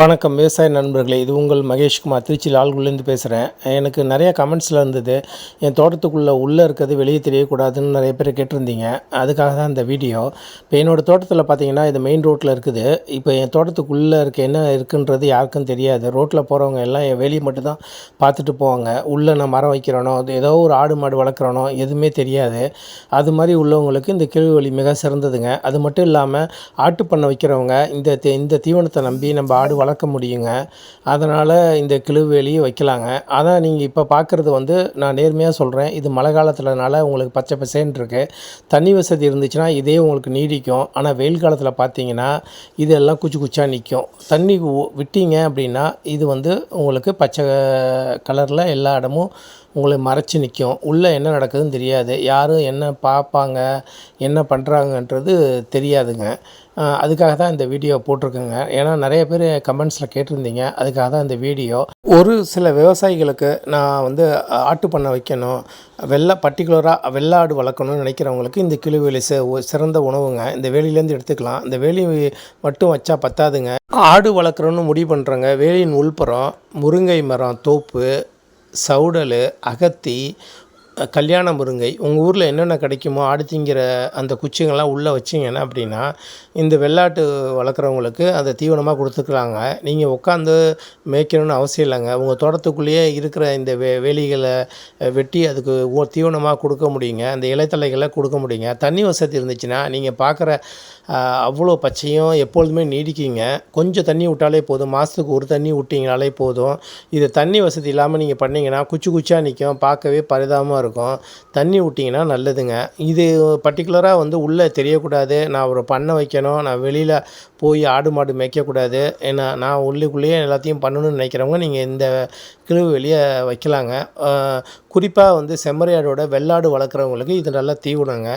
வணக்கம். விவசாய நண்பர்களே இது உங்கள் மகேஷ்குமார் திருச்சி லால்குலேருந்து பேசுகிறேன் எனக்கு நிறைய கமெண்ட்ஸில் இருந்தது. என் தோட்டத்துக்குள்ளே உள்ளே இருக்கிறது வெளியே தெரியக்கூடாதுன்னு நிறைய பேர் கேட்டிருந்தீங்க. அதுக்காக தான் இந்த வீடியோ. இப்போ என்னோடய தோட்டத்தில் பார்த்தீங்கன்னா இது மெயின் ரோட்டில் இருக்குது. இப்போ என் தோட்டத்துக்குள்ளே இருக்க என்ன இருக்குன்றது யாருக்கும் தெரியாது. ரோட்டில் போகிறவங்க எல்லாம் என் வெளியே மட்டும்தான் பார்த்துட்டு போவாங்க. உள்ளே நான் மரம் வைக்கிறேனோ ஏதோ ஒரு ஆடு மாடு வளர்க்குறனோ எதுவுமே தெரியாது. அது மாதிரி உள்ளவங்களுக்கு இந்த கேள்வி வழி மிக சிறந்ததுங்க. அது மட்டும் இல்லாமல் ஆட்டு பண்ணை வைக்கிறவங்க இந்த தீ- இந்த தீவனத்தை நம்பி நம்ம ஆடு வளர்க்க முடியுங்க. அதனால் இந்த கிழுவேலியை வைக்கலாங்க. ஆனால் நீங்கள் இப்போ பார்க்குறது வந்து நான் நேர்மையாக சொல்கிறேன் இது மழை காலத்துலனால உங்களுக்கு பச்சை பசேன்னு இருக்கு. தண்ணி வசதி இருந்துச்சுன்னா இதே உங்களுக்கு நீடிக்கும். ஆனால் வெயில் காலத்தில் பார்த்தீங்கன்னா இதெல்லாம் குச்சி குச்சாக நிற்கும் தண்ணி விட்டீங்க அப்படின்னா இது வந்து உங்களுக்கு பச்சை கலரில் எல்லா இடமும் உங்களை மறைச்சி நிற்கும். உள்ளே என்ன நடக்குதுன்னு தெரியாது. யாரும் என்ன பார்ப்பாங்க என்ன பண்ணுறாங்கன்றது தெரியாதுங்க. அதுக்காக தான் இந்த வீடியோ போட்டிருக்கேங்க. ஏன்னா நிறைய பேர் கமெண்ட்ஸில் கேட்டிருந்தீங்க. அதுக்காக தான் இந்த வீடியோ. ஒரு சில விவசாயிகளுக்கு நான் வந்து ஆட்டு பண்ணை வைக்கணும். வெள்ளை பர்டிகுலராக வெள்ளாடு வளர்க்கணும்னு நினைக்கிறவங்களுக்கு இந்த கிளுவேலி சிறந்த உணவுங்க. இந்த வேலியிலேருந்து எடுத்துக்கலாம். இந்த வேலி மட்டும் வச்சா பத்தாதுங்க. ஆடு வளர்க்குறோன்னு முடிவு பண்ணுறவங்க வேலியின் உள்புறம் முருங்கை மரம் தோப்பு சவுடல் அகத்தி கல்யாண முருங்கை உங்கள் ஊரில் என்னென்ன கிடைக்குமோ ஆடுத்திங்கிற அந்த குச்சிங்கெல்லாம் உள்ளே வச்சிங்கன்னா அப்படின்னா இந்த வெள்ளாட்டு வளர்க்குறவங்களுக்கு அதை தீவனமாக கொடுத்துக்கலாங்க. நீங்கள் உட்காந்து மேய்க்கணும்னு அவசியம் இல்லைங்க. உங்கள் தோட்டத்துக்குள்ளேயே இருக்கிற இந்த வே வேலிகளை வெட்டி அதுக்கு தீவனமாக கொடுக்க முடியுங்க. அந்த இலைத்தலைகளை கொடுக்க முடியுங்க. தண்ணி வசதி இருந்துச்சுன்னா நீங்கள் பார்க்குற அவ்வளோ பச்சையும் எப்பொழுதுமே நீடிக்குங்க. கொஞ்சம் தண்ணி விட்டாலே போதும். மாதத்துக்கு ஒரு தண்ணி விட்டிங்கனாலே போதும். இது தண்ணி வசதி இல்லாமல் நீங்கள் பண்ணிங்கன்னா குச்சி குச்சியாக நிற்கும் பார்க்கவே பரிதாபமாக இருக்கும். இருக்கும். தண்ணி விட்டிங்கன்னா நல்லதுங்க. இது பர்டிகுலராக வந்து உள்ளே தெரியக்கூடாது. நான் ஒரு பண்ணை வைக்கணும். நான் வெளியில் போய் ஆடு மாடு மேய்க்கக்கூடாது. ஏன்னா நான் உள்ளுக்குள்ளேயே எல்லாத்தையும் பண்ணணும்னு நினைக்கிறவங்க நீங்கள் இந்த கிழவு வெளியே வைக்கலாங்க. குறிப்பாக வந்து செம்மறியாடோட வெள்ளாடு வளர்க்குறவங்களுக்கு இது நல்லா தீவனங்க.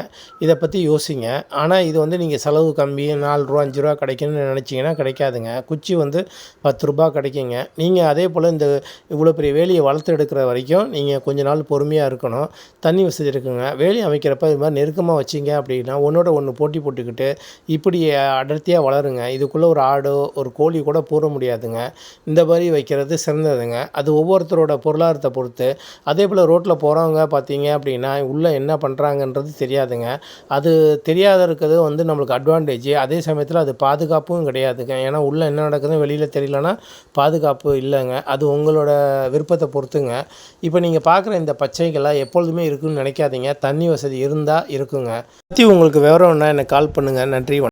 இதை பற்றி யோசிங்க. ஆனால் இது வந்து நீங்கள் செலவு கம்மி நாலு ரூபா அஞ்சு ரூபா கிடைக்குன்னு நினச்சிங்கன்னா கிடைக்காதுங்க. குச்சி வந்து பத்து ரூபா கிடைக்குங்க. நீங்கள் அதே போல் இந்த இவ்வளோ பெரிய வேலியை வளர்த்து எடுக்கிற வரைக்கும் நீங்கள் கொஞ்ச நாள் பொறுமையாக இருக்கணும். தண்ணி வசதி இருக்குங்க. வேலி அமைக்கிறப்ப இது மாதிரி நெருக்கமாக வச்சிங்க அப்படின்னா ஒன்றோட ஒன்று போட்டி போட்டுக்கிட்டு இப்படி அடர்த்தியாக வளருங்க. இதுக்குள்ளே ஒரு ஆடோ ஒரு கோழி கூட போட முடியாதுங்க. இந்த மாதிரி வைக்கிறது சிறந்ததுங்க. அது ஒவ்வொருத்தரோட பொருளாதாரத்தை பொறுத்து. அதே போல் ரோட்டில் போகிறவங்க பார்த்தீங்க அப்படின்னா உள்ளே என்ன பண்ணுறாங்கன்றது தெரியாதுங்க. அது தெரியாத இருக்கிறது வந்து நம்மளுக்கு அட்வான்டேஜ் அதே சமயத்தில் அது பாதுகாப்பும் கிடையாதுங்க. ஏன்னா உள்ளே என்ன நடக்குதுன்னு வெளியில் தெரியலனா பாதுகாப்பு இல்லைங்க. அது உங்களோட விருப்பத்தை பொறுத்துங்க. இப்போ நீங்கள் பார்க்குற இந்த பச்சைகள்லாம் எப்பொழுதுமே இருக்குன்னு நினைக்காதீங்க. தண்ணி வசதி இருந்தால் இருக்குங்க. பற்றி உங்களுக்கு விவரம்னா எனக்கு கால் பண்ணுங்கள் நன்றி